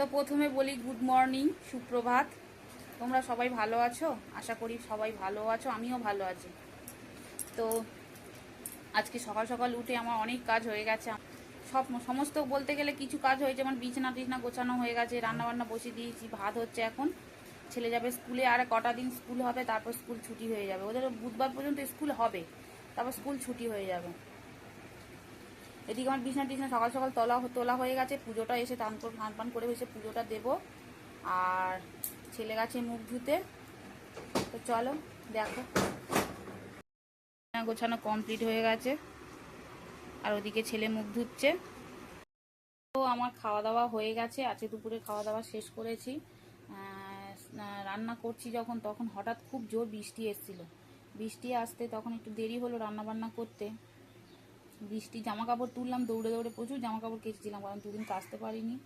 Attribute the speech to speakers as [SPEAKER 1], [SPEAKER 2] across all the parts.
[SPEAKER 1] তো প্রথমে বলি গুড মর্নিং সুপ্রভাত। তোমরা সবাই ভালো আছো? আশা করি সবাই ভালো আছো, আমিও ভালো আছি। তো আজকে সকাল সকাল উঠে আমার অনেক কাজ হয়ে গেছে। সব সমস্ত বলতে গেলে কিছু কাজ হয়েছে আমার বিছানা টিছনা গোছানো হয়ে গেছে রান্না বান্না বসিয়ে দিয়েছি, ভাত হচ্ছে এখন। ছেলে যাবে স্কুলে, আর কটা দিন স্কুল হবে, তারপর স্কুল ছুটি হয়ে যাবে। ওদের বুধবার পর্যন্ত স্কুল হবে, তারপর স্কুল ছুটি হয়ে যাবে। এদিকে আমার বিছনা টিছনা সকাল সকাল তোলা তোলা হয়ে গেছে, পুজোটা এসে করে ফান ফান করে এসে পুজোটা দেব। আর ছেলে গেছে মুখ ধুতে, তো চলো দেখো। গোছানো কমপ্লিট হয়ে গেছে, আর ওদিকে ছেলে মুখ ধুচ্ছে। তো আমার খাওয়া দাওয়া হয়ে গেছে, আজকে দুপুরে খাওয়া দাওয়া শেষ করেছি। রান্না করছি যখন, তখন হঠাৎ খুব জোর বৃষ্টি এসেছিল। বৃষ্টি আসতে তখন একটু দেরি হলো রান্না বান্না করতে। বৃষ্টি জামা কাপড় তুললাম, দৌড়ে দৌড়ে প্রচুর জামা কাপড় কেচেছিলাম, কারণ দুদিন কাচতে পারিনি।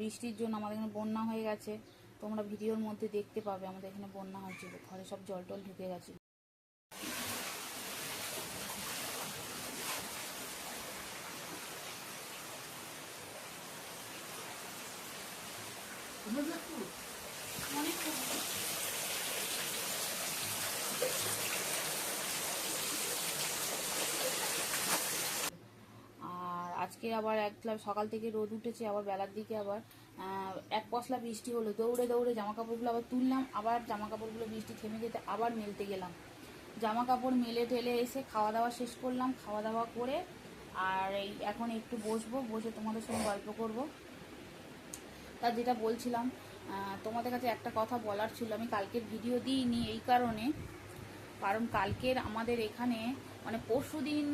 [SPEAKER 1] বৃষ্টির জন্য আমাদের এখানে বন্যা হয়ে গেছে। তোমরা ভিডিওর মধ্যে দেখতে পাবে আমাদের এখানে বন্যা হয়েছিল ঘরে সব জল টল ঢুকে গেছে। আর আজকে আবার একলা সকাল থেকে রোদ উঠেছে, আবার বেলার দিকে আবার এক পশলা বৃষ্টি হলো। দৌড়ে দৌড়ে জামা কাপড়গুলো আবার তুললাম, আবার জামা কাপড়গুলো বৃষ্টি থেমে যেতে আবার মেলতে গেলাম। জামা কাপড় মেলে ঠেলে এসে খাওয়া দাওয়া শেষ করলাম খাওয়া দাওয়া করে আর এই এখন একটু বসবো, বসে তোমাদের সঙ্গে গল্প করব। তা যেটা বলছিলাম তোমাদের কাছে একটা কথা বলার ছিল, আমি কালকের ভিডিও দিইনি এই কারণে। কারণ কালকের আমাদের এখানে মানে পরশু দিন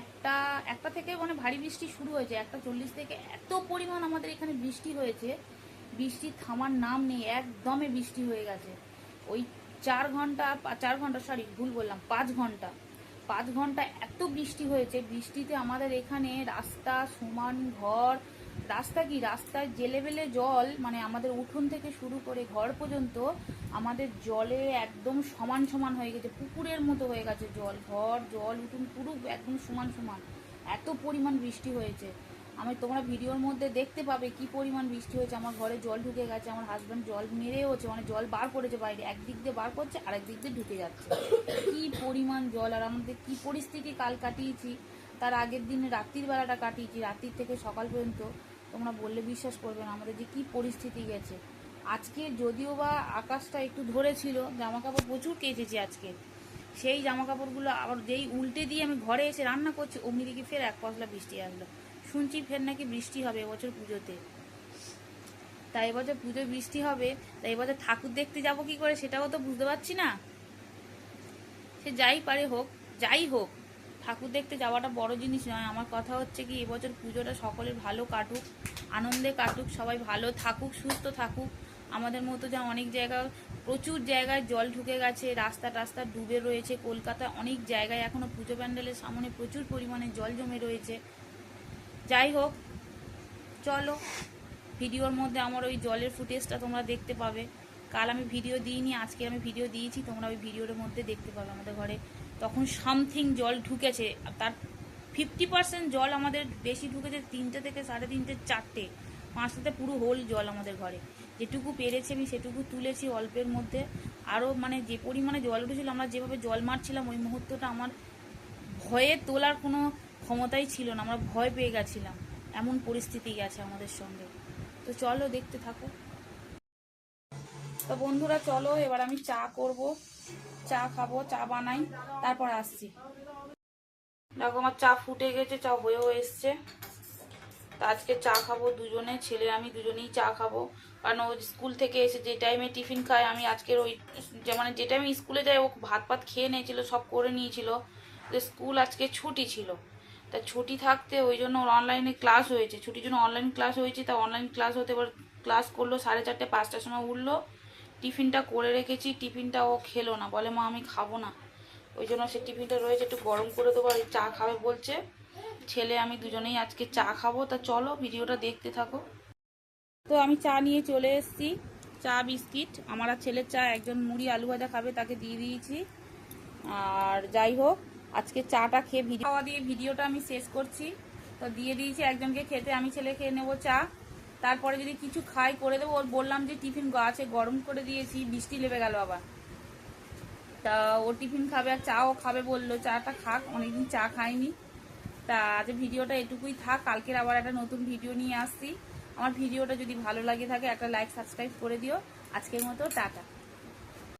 [SPEAKER 1] একটা একটা থেকে মানে ভারী বৃষ্টি শুরু হয়েছে, একটা চল্লিশ থেকে এত পরিমাণ আমাদের এখানে বৃষ্টি হয়েছে। বৃষ্টি থামার নাম নেই, একদমে বৃষ্টি হয়ে গেছে। ওই চার ঘণ্টা চার ঘণ্টা সরি ভুল বললাম, পাঁচ ঘণ্টা। পাঁচ ঘণ্টা এত বৃষ্টি হয়েছে, বৃষ্টিতে আমাদের এখানে রাস্তা, সমান ঘর রাস্তা কি? রাস্তায় জেলেবেলে জল মানে আমাদের উঠোন থেকে শুরু করে ঘর পর্যন্ত আমাদের জলে একদম সমান সমান হয়ে গেছে। পুকুরের মতো হয়ে গেছে জল। ঘর, জল, উঠুন পুরো একদম সমান সমান। এত পরিমাণ বৃষ্টি হয়েছে। আমি তোমরা ভিডিওর মধ্যে দেখতে পাবে কি পরিমাণ বৃষ্টি হয়েছে। আমার ঘরে জল ঢুকে গেছে, আমার হাজব্যান্ড জল মেরেওছে মানে জল বার করেছে বাইরে। একদিক দিয়ে বার করছে, আরেক দিক দিয়ে ঢুকে যাচ্ছে। কি পরিমাণ জল আর আমাদের কি পরিস্থিতি? কাল কাটিয়েছি। তার আগের দিন রাত্রির বেলাটা কাটিয়েছি। রাত্রির থেকে সকাল পর্যন্ত তোমরা বললে বিশ্বাস করবে না, আমাদের যে কি পরিস্থিতি গেছে। আজকে যদিও বা আকাশটা একটু ধরেছিল জামা কাপড় প্রচুর কেচেছি আজকে। সেই জামা কাপড়গুলো আবার যেই উল্টে দিয়ে আমি ঘরে এসে রান্না করছি, অমনি দিকে ফের এক পশলা বৃষ্টি আসলো। শুনছি ফের নাকি বৃষ্টি হবে এবছর পুজোতে। তাই এবছর পুজোয় বৃষ্টি হবে তাই এবছর ঠাকুর দেখতে যাব কি করে সেটাও তো বুঝতে পারছি না। সে যাই পারে হোক, যাই হোক ঠাকুর দেখতে যাওয়াটা বড় জিনিস নয়। আমার কথা হচ্ছে কি, এবছর পুজোটা সকলের ভালো কাটুক, আনন্দে কাটুক, সবাই ভালো থাকুক, সুস্থ থাকুক। আমাদের মতো যা অনেক জায়গা, প্রচুর জায়গায় জল ঢুকে গেছে, রাস্তা টাস্তা ডুবে রয়েছে কলকাতা অনেক জায়গায় এখনও পুজো প্যান্ডেলের সামনে প্রচুর পরিমাণে জল জমে রয়েছে। যাই হোক, চলো, ভিডিওর মধ্যে আমার ওই জলের ফুটেজটা তোমরা দেখতে পাবে। কাল আমি ভিডিও দিইনি, আজকে আমি ভিডিও দিয়েছি, তোমরা ওই ভিডিওর মধ্যে দেখতে পাবে আমাদের ঘরে। তখন সামথিং জল ঢুকেছে তার ফিফটি পার্সেন্ট জল আমাদের বেশি ঢুকেছে তিনটে থেকে সাড়ে তিনটে, চারটে, পাঁচটাতে পুরো হোল জল আমাদের ঘরে। যেটুকু পেরেছি আমি সেটুকু তুলেছি অল্পের মধ্যে। আরও মানে যে পরিমাণে জল উঠেছিল, আমরা যেভাবে জল মারছিলাম, ওই মুহূর্তটা আমার ভয়ে তোলার কোনো ক্ষমতাই ছিল না, আমরা ভয় পেয়ে গেছিলাম। এমন পরিস্থিতি গেছে আমাদের সঙ্গে। তো চলো দেখতে থাকো। তো বন্ধুরা, চলো এবার আমি চা করব। চা খাব, চা বানাই, তারপর আসছি। দেখো, আমার চা ফুটে গেছে, চা হয়েও এসছে। তা আজকে চা খাব দুজনে, ছেলে আমি দুজনেই চা খাব। কারণ ও স্কুল থেকে এসে যে টাইমে টিফিন খায়, আমি আজকের ওই যে মানে যে টাইমে স্কুলে যাই ও ভাত পাত খেয়ে নিয়েছিল, সব করে নিয়েছিল। যে স্কুল আজকে ছুটি ছিল। তা ছুটি থাকতে ওই জন্য ওর অনলাইনে ক্লাস হয়েছে। ছুটির জন্য অনলাইন ক্লাস হয়েছে, তা অনলাইন ক্লাস হতে এবার ক্লাস করল, সাড়ে চারটে, পাঁচটার সময় উঠল। টিফিনটা করে রেখেছি, টিফিনটা ও খেলো না। বলে, মা, আমি খাব না। ওই জন্য সে টিফিনটা রয়েছে, একটু গরম করে দেবো, আর চা খাবে বলছে। ছেলে, আমি দুজনেই আজকে চা খাব, তা চলো ভিডিওটা দেখতে থাকো। তো আমি চা নিয়ে চলে এসেছি, চা, বিস্কিট। আমার আর ছেলের চা, একজন মুড়ি আলু ভাজা খাবে, তাকে দিয়ে দিয়েছি। আর যাই হোক, আজকে চাটা খেয়ে ভিডিও খাওয়া দিয়ে ভিডিওটা আমি শেষ করছি। তো দিয়ে দিয়েছি একজনকে খেতে, আমি ছেলে খেয়ে নেব চা। তারপরে যদি কিছু খাই করে দেবো, ওর বললাম যে টিফিন আছে গরম করে দিয়েছি, বৃষ্টি লেবে গেল আবার। তা ও টিফিন খাবে আর চাও খাবে বলল, চাটা খাক, অনেকদিন চা খাইনি। তা আজ ভিডিওটা এটুকুই থাক, কালকের আবার একটা নতুন ভিডিও নিয়ে আসছি। আমার ভিডিওটা যদি ভালো লাগে থাকে, একটা লাইক সাবস্ক্রাইব করে দিও। আজকের মতো, টাটা।